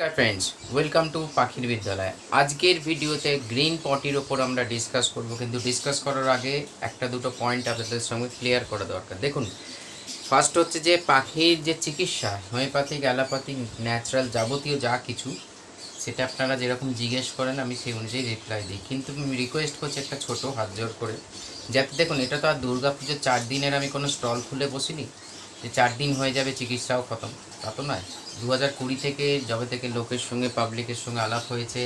নমস্কার friends welcome to পাখির বিদ্যালয় আজকের ভিডিওতে গ্রিন পটির ওপর আমরা ডিসকাস করব, কিন্তু ডিসকাস করার আগে একটা দুটো পয়েন্ট আপনাদের সঙ্গে ক্লিয়ার করা দরকার। দেখুন ফার্স্ট হচ্ছে যে পাখির যে চিকিৎসা হোমিওপ্যাথিক অ্যালোপ্যাথিক ন্যাচারাল যাবতীয় যা কিছু, সেটা আপনারা যেরকম জিজ্ঞেস করেন, আমি সেই অনুযায়ী রিপ্লাই দিই। কিন্তু আমি রিকোয়েস্ট করছি একটা ছোট হাত জোর করে। যাতে দেখুন, এটা তো আর দুর্গা পুজোর চার দিনের আমি কোনো স্টল খুলে বসিনি। যে চার দিন হয়ে যাবে চিকিৎসাও খতম। তা তো নয়। দু হাজার কুড়ি থেকে যবে থেকে লোকের সঙ্গে পাবলিকের সঙ্গে আলাপ হয়েছে,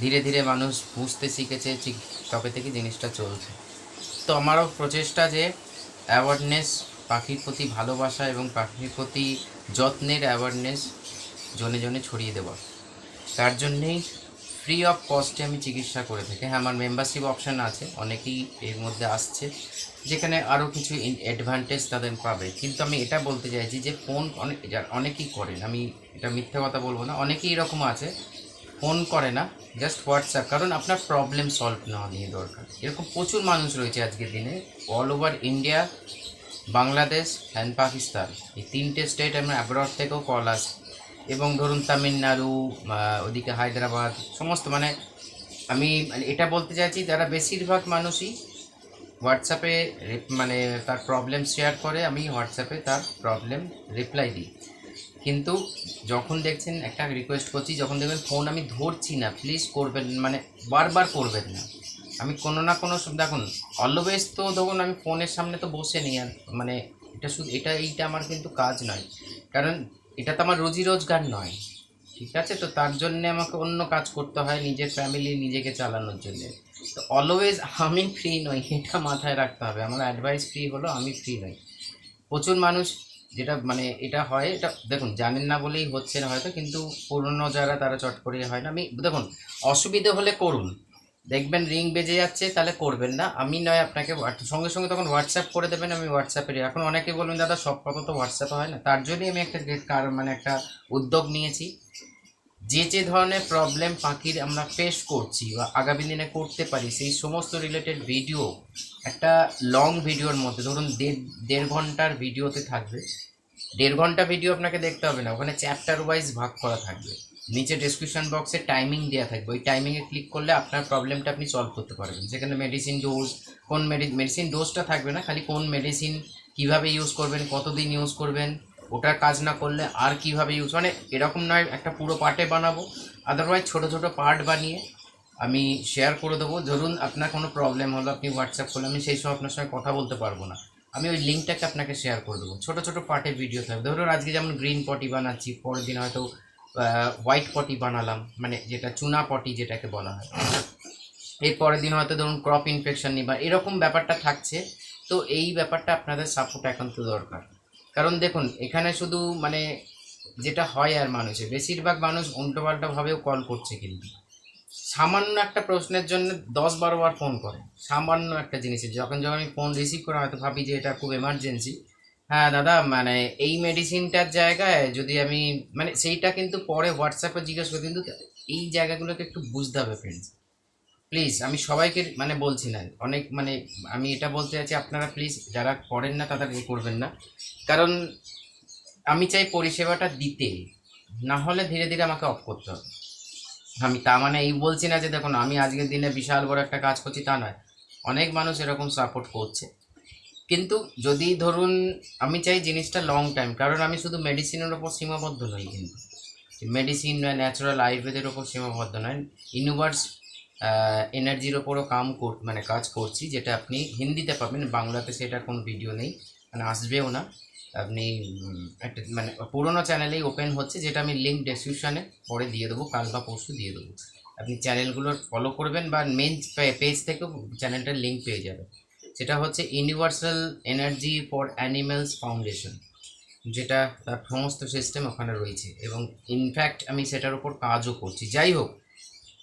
ধীরে ধীরে মানুষ বুঝতে শিখেছে তবে থেকে জিনিসটা চলছে। তো আমারও প্রচেষ্টা যে অ্যাওয়ারনেস পাখির প্রতি ভালোবাসা এবং পাখির প্রতি যত্নের অ্যাওয়ারনেস জনে জনে ছড়িয়ে দেওয়া তার জন্যেই ফ্রি অফ কস্টে আমি চিকিৎসা করে থাকি। হ্যাঁ আমার মেম্বারশিপ অপশান আছে, অনেকেই এর মধ্যে আসছে, যেখানে আরও কিছু অ্যাডভান্টেজ তাদের পাবে। কিন্তু আমি এটা বলতে চাইছি যে ফোন অনেক অনেকেই করেন, আমি এটা মিথ্যা কথা বলব না, অনেকেই এরকম আছে ফোন করে না জাস্ট হোয়াটসঅ্যাপ কারণ আপনার প্রবলেম সলভ নেওয়া নিয়ে দরকার। এরকম প্রচুর মানুষ রয়েছে আজকের দিনে all over India Bangladesh and Pakistan এই তিনটে স্টেট আমরা অ্যাব্রড থেকেও কল আসে এবং ধরুন তামিলনাড়ু ওদিকে হায়দ্রাবাদ, সমস্ত মানে আমি মানে এটা বলতে চাইছি যারা বেশিরভাগ মানুষই হোয়াটসঅ্যাপে মানে তার প্রবলেম শেয়ার করে, আমি হোয়াটসঅ্যাপে তার প্রবলেম রিপ্লাই দিই। কিন্তু যখন দেখছেন একটা রিকোয়েস্ট করছি, যখন দেখবেন ফোন আমি ধরছি না প্লিজ করবেন মানে বারবার করবেন না। আমি কোনো না কোনো দেখুন অলওয়েজ তো ধরুন আমি ফোনের সামনে তো বসে নিই আর মানে এটা শুধু এটা এইটা আমার কিন্তু কাজ নয়। কারণ এটা তো আমার রুজি রোজগার নয়, ঠিক আছে? তো তার জন্যে আমাকে অন্য কাজ করতে হয় নিজের ফ্যামিলি নিজেকে চালানোর জন্য। তো অলওয়েজ আমি ফ্রি নই, এটা মাথায় রাখতে হবে। আমার অ্যাডভাইস ফ্রি হলো, আমি ফ্রি নই। প্রচুর মানুষ যেটা মানে এটা হয়, এটা দেখুন, জানেন না বলেই হচ্ছে না হয়তো, কিন্তু পুরনো যারা তারা চট করে হয় না। আমি, দেখুন, অসুবিধে হলে করুন। দেখবেন রিং বেজে যাচ্ছে, তাহলে করবেন না। আমি নয়, আপনাকে সঙ্গে সঙ্গে তখন হোয়াটসঅ্যাপ করে দেবেন, আমি হোয়াটসঅ্যাপে এখন অনেকে বলবেন, দাদা, সব কথা তো হোয়াটসঅ্যাপে হয় না। তার জন্যই আমি একটা কার মানে একটা উদ্যোগ নিয়েছি। যে যে ধরনের প্রবলেম পাখির আমরা ফেস করছি বা আগামী দিনে করতে পারি, সেই সমস্ত রিলেটেড ভিডিও একটা লং ভিডিওর মধ্যে, ধরুন দেড় দেড় ঘণ্টার ভিডিওতে থাকবে। দেড় ঘণ্টা ভিডিও আপনাকে দেখতে হবে না, ওখানে চ্যাপ্টার ওয়াইজ ভাগ করা থাকবে। নিচে ডেসক্রিপশন বক্সে টাইমিং দেওয়া থাকবে। ওই টাইমিংয়ে ক্লিক করলে আপনার প্রবলেমটা আপনি সলভ করতে পারবেন। সেখানে মেডিসিন ডোজ কোন মেডিসিন ডোজটা থাকবে না, খালি কোন মেডিসিন কীভাবে ইউজ করবেন, কতদিন ইউজ করবেন, ওটার কাজ না করলে আর কীভাবে ইউজ মানে এরকম নয়, একটা পুরো পার্টে বানাবো। আদারওয়াইজ ছোট ছোট পার্ট বানিয়ে আমি শেয়ার করে দেবো। ধরুন আপনার কোনো প্রবলেম হলো, আপনি হোয়াটসঅ্যাপ করলে আমি সেই সব আপনার সঙ্গে কথা বলতে পারব না। আমি ওই লিঙ্কটাকে আপনাকে শেয়ার করে দেবো। ছোটো ছোটো পার্টে ভিডিও থাকবে। ধরুন আজকে যেমন গ্রিন পটি বানাচ্ছি, পরের দিন হয়তো হোয়াইট পটি বানালাম মানে যেটা চুনা পটি যেটাকে বলা হয়। এর পরের দিন হয়তো ধরুন ক্রপ ইনফেকশন নিবা এরকম ব্যাপারটা থাকছে। তো এই ব্যাপারটা আপনাদের সাপোর্ট একান্ত দরকার। কারণ দেখুন, এখানে শুধু মানে যেটা হয় আর মানুষের, বেশিরভাগ মানুষ উল্টোপাল্টাভাবেও কল করছে কিন্তু। সামান্য একটা প্রশ্নের জন্য দশ বারো বার ফোন করে। সামান্য একটা জিনিসের, যখন যখন আমি ফোন রিসিভ করা হয়তো ভাবি যে এটা খুব এমার্জেন্সি হ্যাঁ দাদা মানে এই মেডিসিনটার জায়গায় যদি আমি মানে সেইটা কিন্তু পরে হোয়াটসঅ্যাপে জিজ্ঞেস করি, কিন্তু এই জায়গাগুলোকে একটু বুঝতে হবে ফ্রেন্ডস প্লিজ আমি সবাইকে মানে বলছি না, অনেক মানে আমি এটা বলতে চাইছি, আপনারা প্লিজ যারা করেন না তারা এ করবেন না। কারণ আমি চাই পরিষেবাটা দিতে, না হলে ধীরে ধীরে আমাকে অফ করতে হবে। আমি তা মানে এই বলছি না যে, দেখুন, আমি আজকের দিনে বিশাল বড় একটা কাজ করছি, তা নয়। অনেক মানুষ এরকম সাপোর্ট করছে। কিন্তু যদি ধরুন আমি চাই জিনিসটা লং টাইম কারণ আমি শুধু মেডিসিনের ওপর সীমাবদ্ধ নই কিন্তু। মেডিসিন বা ন্যাচারাল আয়ুর্বেদের ওপর সীমাবদ্ধ নয়। ইউনিভার্স এনার্জির ওপরও কাম কর মানে কাজ করছি, যেটা আপনি হিন্দিতে পাবেন, বাংলাতে সেটার কোনো ভিডিও নেই মানে আসবেও না। আপনি একটা মানে পুরোনো চ্যানেলেই ওপেন হচ্ছে, যেটা আমি লিঙ্ক ডেসক্রিপশানে পরে দিয়ে দেবো, কাল বা পরশু দিয়ে দেবো। আপনি চ্যানেলগুলোর ফলো করবেন বা মেন পেজ থেকেও চ্যানেলটার লিঙ্ক পেয়ে যাবেন। সেটা হচ্ছে universal energy for animals foundation যেটা তার সমস্ত সিস্টেম ওখানে রয়েছে। এবং ইনফ্যাক্ট আমি সেটার উপর কাজও করছি। যাই হোক,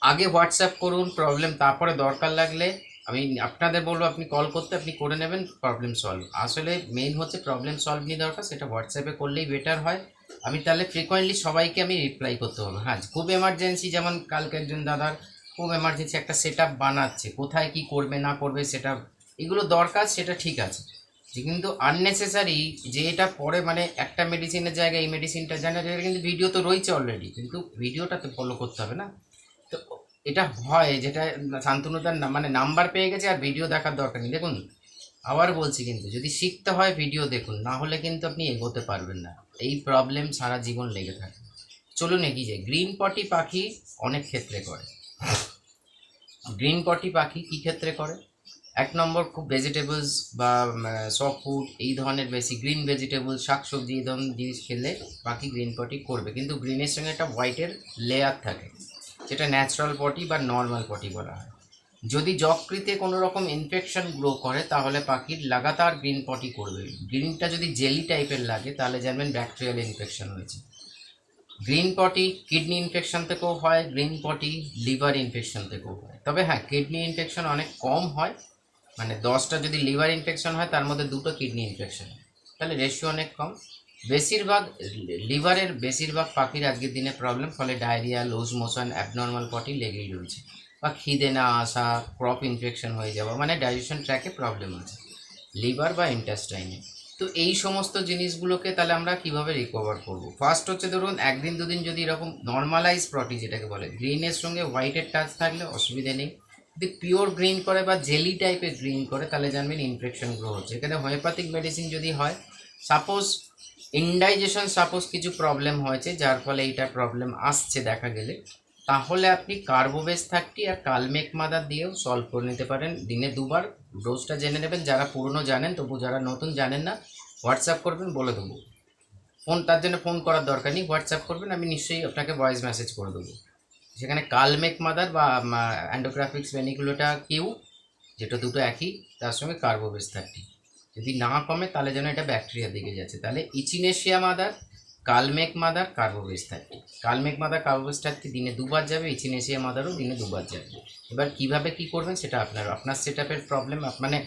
আগে হোয়াটসঅ্যাপ করুন প্রবলেম তারপরে দরকার লাগলে আমি আপনাদের বলব, আপনি কল করতে, আপনি করে নেবেন প্রবলেম সলভ আসলে মেইন হচ্ছে প্রবলেম সলভ নিয়ে দরকার, সেটা হোয়াটসঅ্যাপে করলেই বেটার হয়। আমি তাহলে ফ্রিকোয়েন্টলি সবাইকে আমি রিপ্লাই করতে হবে হ্যাঁ খুব এমার্জেন্সি যেমন কালকে একজন দাদার খুব এমার্জেন্সি একটা সেট বানাচ্ছে, কোথায় কি করবে, না করবে, সেটা এগুলো দরকার, সেটা ঠিক আছে। যে কিন্তু আননেসেসারি যে এটা পরে মানে একটা মেডিসিনের জায়গায় এই মেডিসিনটা জানা যায় কিন্তু ভিডিও তো রয়েছে অলরেডি কিন্তু ভিডিওটা তো ফলো করতে হবে না। তো এটা হয়, যেটা শান্তনুতার না- মানে নাম্বার পেয়ে গেছে আর ভিডিও দেখার দরকার নেই। দেখুন, আবার বলছি কিন্তু, যদি শিখতে হয় ভিডিও দেখুন, না হলে কিন্তু আপনি এগোতে পারবেন না। এই প্রবলেম সারা জীবন লেগে থাকে। চলুন এগিয়ে যাই। গ্রিন পটি পাখি অনেক ক্ষেত্রে করে। গ্রিন পটি পাখি কী ক্ষেত্রে করে? এক নম্বর খুব ভেজিটেবলস বা সফট ফুড এই ধরনের বেশি গ্রিন ভেজিটেবলস শাকসবজি, এই ধরনের জিনিস খেলে পাখি গ্রিন পটি করবে। কিন্তু গ্রিনের সঙ্গে একটা হোয়াইটের লেয়ার থাকে, যেটা ন্যাচারাল পটি বা নর্মাল পটি বলা হয়। যদি যকৃতে কোনো রকম ইনফেকশন গ্রো করে, তাহলে পাখির লাগাতার গ্রিন পটি করবে। গ্রিনটা যদি জেলি টাইপের লাগে, তাহলে জানবেন ব্যাকটেরিয়াল ইনফেকশন হয়েছে। গ্রিন পটি কিডনি ইনফেকশন থেকেও হয় গ্রিন পটি লিভার ইনফেকশন থেকেও হয়। তবে হ্যাঁ কিডনি ইনফেকশন অনেক কম হয় মানে দশটা যদি লিভার ইনফেকশন হয়, তার মধ্যে দুটো কিডনি ইনফেকশন তাহলে রেশিও অনেক কম। বেশিরভাগ লিভারের বেশিরভাগ পাখির আজকের দিনে প্রবলেম ফলে diarrhoea loose motion abnormal potty লেগেই রয়েছে। বা খিদে না আসা ক্রপ ইনফেকশন হয়ে যাওয়া মানে ডাইজেশন ট্র্যাকে প্রবলেম আছে। লিভার বা ইন্টেস্টাইনে তো এই সমস্ত জিনিসগুলোকে তাহলে আমরা কীভাবে রিকভার করব? ফার্স্ট হচ্ছে ধরুন, একদিন দুদিন যদি এরকম নর্মালাইজ প্রটি যেটাকে বলে গ্রিনের সঙ্গে হোয়াইটের টাচ থাকলে অসুবিধা নেই। যদি পিওর গ্রিন করে বা জেলি টাইপের গ্রিন করে, তাহলে জানবেন ইনফেকশন গ্রো হচ্ছে। এখানে হোমিওপ্যাথিক মেডিসিন যদি হয় সাপোজ ইনডাইজেশন সাপোজ কিছু প্রবলেম হয়েছে, যার ফলে এইটা প্রবলেম আসছে দেখা গেলে, তাহলে আপনি কার্বোবেস থার্টি আর কালমেক মাদার দিয়েও সলভ করে নিতে পারেন। দিনে দুবার ডোজটা জেনে নেবেন। যারা পুরনো জানেন, তবু যারা নতুন জানেন না হোয়াটসঅ্যাপ করবেন, বলে দেবো। ফোন, তার জন্য ফোন করার দরকার নেই হোয়াটসঅ্যাপ করবেন, আমি নিশ্চয়ই আপনাকে ভয়েস মেসেজ করে দেবো। সেখানে কালমেক মাদার বা অ্যান্ডোগ্রাফিক্স ভেনিকুলোটা কিউ, যেটা দুটো একই, তার সঙ্গে কার্বোবেস থার্টি। যদি না কমে, তাহলে যেন এটা ব্যাকটেরিয়ার দিকে যাচ্ছে। তাহলে echinacea mother Kalmegh mother, কার্বোবেস thirty. Kalmegh mother, কার্বোবেস thirty দিনে দুবার যাবে, ইচিনেশিয়া মাদারও দিনে দুবার যাবে। এবার কীভাবে কি করবেন সেটা আপনার আপনার সেট প্রবলেম মানে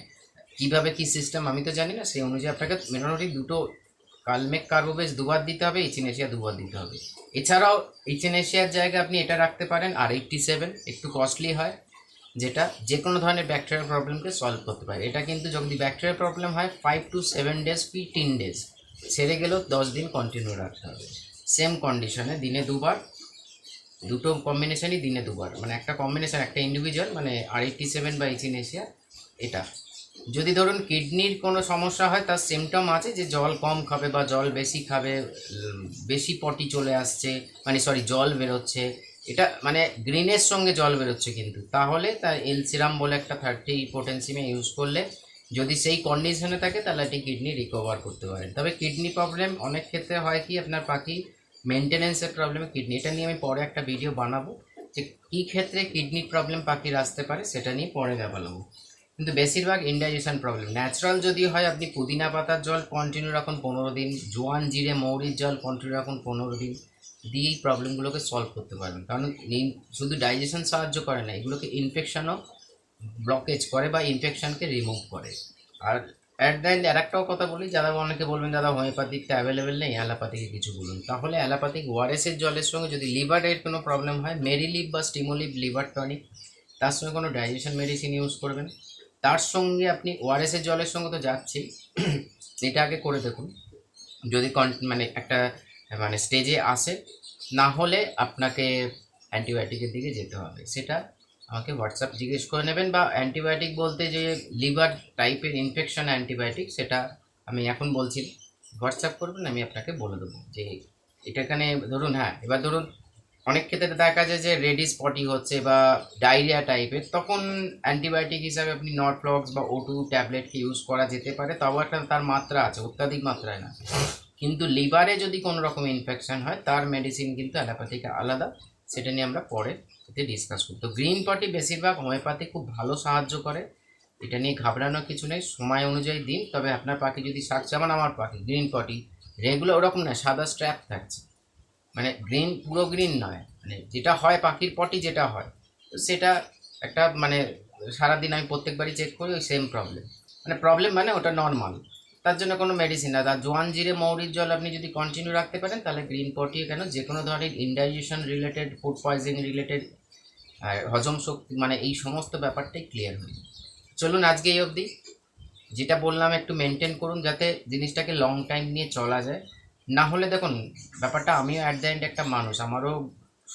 কীভাবে কি সিস্টেম আমি তো জানি না, সেই অনুযায়ী আপনাকে, মোটামুটি দুটো কালমেক কার্বোবেস দুবার দিতে হবে ইচিনেশিয়া দুবার দিতে হবে। এছাড়াও ইচিনেশিয়ার জায়গায় আপনি এটা রাখতে পারেন আর এইটটি সেভেন একটু কস্টলি হয়, যেটা যে কোনো ধরনের ব্যাকটেরিয়াল প্রবলেমকে সলভ করতে পারে। এটা কিন্তু যদি ব্যাকটেরিয়াল প্রবলেম হয় ফাইভ টু সেভেন ডেজ কি তিন ডেজ সেরে গেলেও দশ দিন কন্টিনিউ রাখতে হবে। সেম কন্ডিশনে দিনে দুবার, দুটো কম্বিনেশনই দিনে দুবার। মানে একটা কম্বিনেশন একটা ইন্ডিভিজুয়াল মানে আর এইটটি সেভেন বা ইচিনেশিয়া এটা। যদি ধরুন কিডনির কোনো সমস্যা হয়, তার সিমটম আছে যে জল কম খাবে বা জল বেশি খাবে, বেশি পটি চলে আসছে মানে সরি জল বেরোচ্ছে। এটা মানে গ্রিনের সঙ্গে জল বেরোচ্ছে কিন্তু। তাহলে তার এলসিরাম বলে একটা থার্টি পোটেন্সিমে ইউজ করলে যদি সেই কন্ডিশনে থাকে, তাহলে এটি কিডনি রিকভার করতে পারেন। তবে কিডনি প্রবলেম অনেক ক্ষেত্রে হয় কি আপনার পাখি মেনটেনেন্সের প্রবলেমে কিডনি। এটা নিয়ে আমি পরে একটা ভিডিও বানাবো যে কী ক্ষেত্রে কিডনি প্রবলেম পাখির আসতে পারে, সেটা নিয়ে পরে বলব। কিন্তু বেশিরভাগ ইনডাইজেশন প্রবলেম ন্যাচারাল যদি হয়, আপনি পুদিনা পাতার জল কন্টিনিউ রাখুন পনেরো দিন, জোয়ান, জিরে, মৌরির জল কন্টিনিউ রাখুন পনেরো দিন দিয়ে এই প্রবলেমগুলোকে সলভ করতে পারবেন। কারণ শুধু ডাইজেশন সাহায্য করে না, এগুলোকে ইনফেকশানও ব্লকেজ করে বা ইনফেকশানকে রিমুভ করে। আর অ্যাট দ্য এন্ড আর একটাও কথা বলি, যারা অনেকে বলবেন, দাদা হোমিওপ্যাথিকটা অ্যাভেলেবেল নেই অ্যালোপ্যাথিকে কিছু বলুন। তাহলে অ্যালোপ্যাথিক ওয়ারেসের জলের সঙ্গে যদি লিভারের কোনো প্রবলেম হয় মেরিলিভ বা স্টিমোলিভ লিভার টনিক তার সঙ্গে কোনো ডাইজেশন মেডিসিন ইউজ করবেন। তার সঙ্গে আপনি ওআরএসের জলের সঙ্গে তো যাচ্ছেই। এটা আগে করে দেখুন। যদি মানে একটা মানে স্টেজে আসে, না হলে আপনাকে অ্যান্টিবায়োটিকের দিকে যেতে হবে। সেটা আমাকে হোয়াটসঅ্যাপ জিজ্ঞেস করে নেবেন বা অ্যান্টিবায়োটিক বলতে যে লিভার টাইপের ইনফেকশন অ্যান্টিবায়োটিক সেটা আমি এখন বলছি হোয়াটসঅ্যাপ করবেন, আমি আপনাকে বলে দেবো যে এটা এখানে ধরুন হ্যাঁ এবার ধরুন অনেক ক্ষেত্রে দেখা যায় যে রেডি স্পটি হচ্ছে বা ডায়রিয়া টাইপের তখন অ্যান্টিবায়োটিক হিসাবে আপনি নটফ্লক্স বা ও টু ট্যাবলেটকে ইউজ করা যেতে পারে, তাও একটা তার মাত্রা আছে, অত্যাধিক মাত্রায় না। কিন্তু লিভারে যদি কোনো রকম ইনফেকশন হয়, তার মেডিসিন কিন্তু অ্যালোপ্যাথিক আলাদা, সেটা নিয়ে আমরা পরে এতে ডিসকাস করি তো গ্রিন পটি বেশিরভাগ হোমিওপ্যাথি খুব ভালো সাহায্য করে, এটা নিয়ে ঘাবড়ানোর কিছু নেই, সময় অনুযায়ী দিন, তবে আপনার পাখি যদি শাক, যেমন আমার পাখি গ্রিন পটি রেগুলার ওরকম না, সাদা স্ট্র্যাপ থাকছে। মানে গ্রিন পুরো গ্রিন নয়। মানে যেটা হয় পাখির পটি যেটা হয়, তো সেটা একটা মানে সারাদিন আমি প্রত্যেকবারই চেক করি, ওই সেম প্রবলেম মানে প্রবলেম মানে ওটা নর্মাল তার জন্য কোনো মেডিসিন না। তার জোয়ান জিরে, মৌরির জল আপনি যদি কন্টিনিউ রাখতে পারেন, তাহলে গ্রিন পটি কেন? যে কোনো ধরনের indigestion related food poisoning related হজম শক্তি মানে এই সমস্ত ব্যাপারটাই ক্লিয়ার হয়ে চলুন আজকে এই অবধি। যেটা বললাম, একটু মেনটেন করুন, যাতে জিনিসটাকে লং টাইম নিয়ে চলা যায়। না হলে দেখুন, ব্যাপারটা আমিও অ্যাট দ্য এন্ড একটা মানুষ। আমারও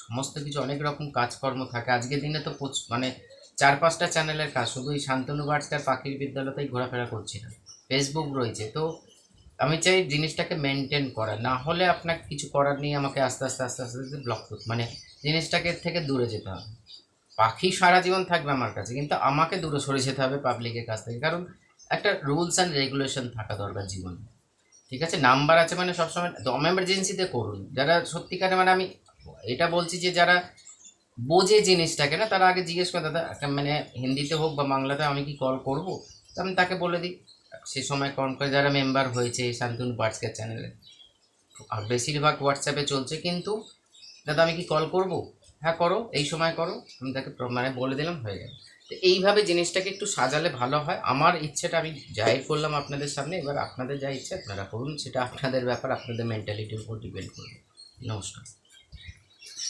সমস্ত কিছু অনেক রকম কাজকর্ম থাকে। আজকের দিনে তো মানে চার পাঁচটা চ্যানেলের কাজ। শুধু এই শান্তনু বার্ডসকার পাখির বিদ্যালয়তেই ঘোরাফেরা করছি না। ফেসবুক রয়েছে। তো আমি চাই জিনিসটাকে মেনটেন করা না হলে আপনার কিছু করার নিয়ে আমাকে আস্তে আস্তে আস্তে আস্তে আস্তে ব্লক মানে জিনিসটাকে থেকে দূরে যেতে হবে। পাখি সারা জীবন থাকবে আমার কাছে, কিন্তু আমাকে দূরে সরে যেতে হবে পাবলিকের কাছ থেকে। কারণ একটা রুলস অ্যান্ড রেগুলেশন থাকা দরকার জীবনে। ঠিক আছে? নাম্বার আছে মানে সবসময় দম এমার্জেন্সিতে করুন। যারা সত্যিকারে মানে আমি এটা বলছি যে যারা বোঝে জিনিসটাকে না, তারা আগে জিজ্ঞেস করে, দাদা মানে হিন্দিতে হোক বা বাংলাতে আমি কি কল করব? আমি তাকে বলে দিই। সে সময় কল করে, যারা মেম্বার হয়েছে শান্তনু বার্ডসকের চ্যানেলে আর বেশিরভাগ হোয়াটসঅ্যাপে চলছে, কিন্তু, দাদা, আমি কি কল করব? হ্যাঁ করো, এই সময় করো। আমি তাকে মানে বলে দিলাম, হয়ে গেল। তো এইভাবে জিনিসটাকে একটু সাজালে ভালো হয়। আমার ইচ্ছেটা আমি যাই করলাম আপনাদের সামনে। এবার আপনাদের যা ইচ্ছে আপনারা করুন। সেটা আপনাদের ব্যাপার, আপনাদের মেন্টালিটির উপর ডিপেন্ড করবে। নমস্কার।